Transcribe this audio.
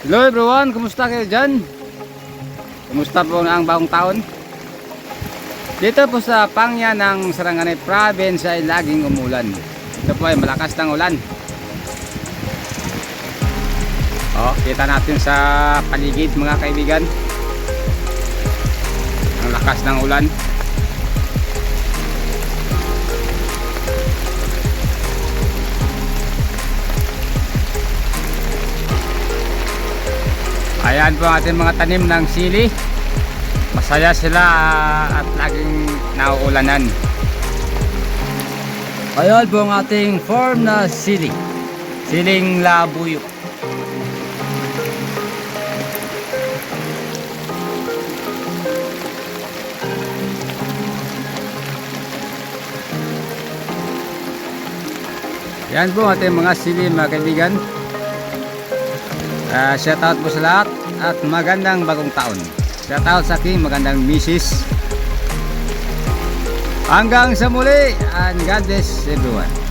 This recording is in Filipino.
Hello everyone, kumusta kayo dyan? Kumusta po ang bagong taon? Dito po sa Pangya ng Sarangani Province ay laging umulan. Ito po ay malakas ng ulan. Oh, kita natin sa paligid mga kaibigan. Ang lakas ng ulan. Ayan po ang ating mga tanim ng sili. Masaya sila ah, at laging nauulanan. Ayan po ang ating farm na sili. Siling labuyo. Yan po ang ating mga sili mga kaibigan. Uh, shout out po sa lahat at magandang bagong taon. Shout out sa aking magandang misis. Hanggang sa muli and God bless everyone.